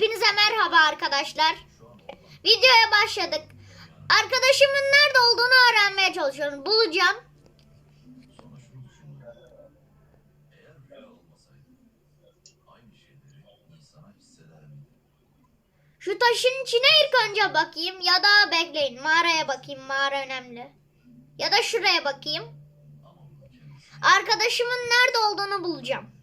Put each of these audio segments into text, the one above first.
Hepinize merhaba arkadaşlar. Videoya başladık. Arkadaşımın nerede olduğunu öğrenmeye çalışıyorum. Bulacağım. Şu taşın içine ilk önce bakayım ya da bekleyin. Mağaraya bakayım. Mağara önemli. Ya da şuraya bakayım. Arkadaşımın nerede olduğunu bulacağım.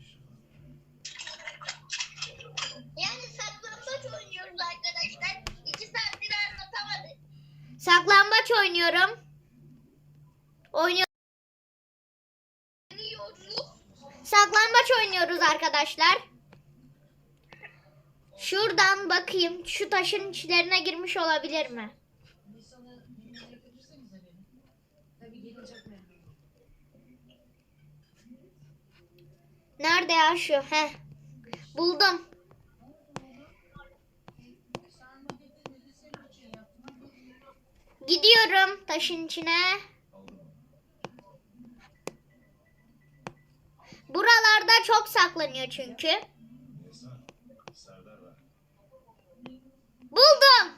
Yani saklambaç oynuyoruz arkadaşlar. İki saattir anlatamadık. Oynuyorum. Oynuyor. Oynuyoruz. Saklambaç oynuyoruz arkadaşlar. Şuradan bakayım. Şu taşın içlerine girmiş olabilir mi? Nerede ya şu? Heh. Buldum. Gidiyorum taşın içine. Buralarda çok saklanıyor çünkü. Buldum.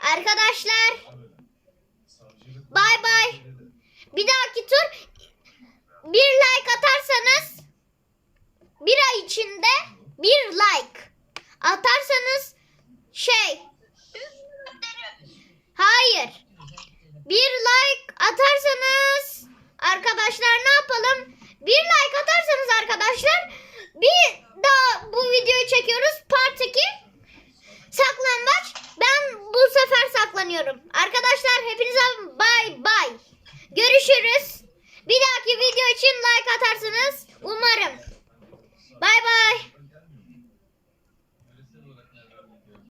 Arkadaşlar bay bay. Bir dahaki tur bir like atarsanız bir ay içinde bir like atarsanız şey. Hayır. Bir like atarsanız arkadaşlar ne yapalım? Bir like atarsanız arkadaşlar bir daha bu videoyu çekiyoruz. Part 2 saklambaç. Ben bu sefer saklanıyorum. Arkadaşlar hepinize bay bay. Görüşürüz. Bir dahaki video için like atarsınız umarım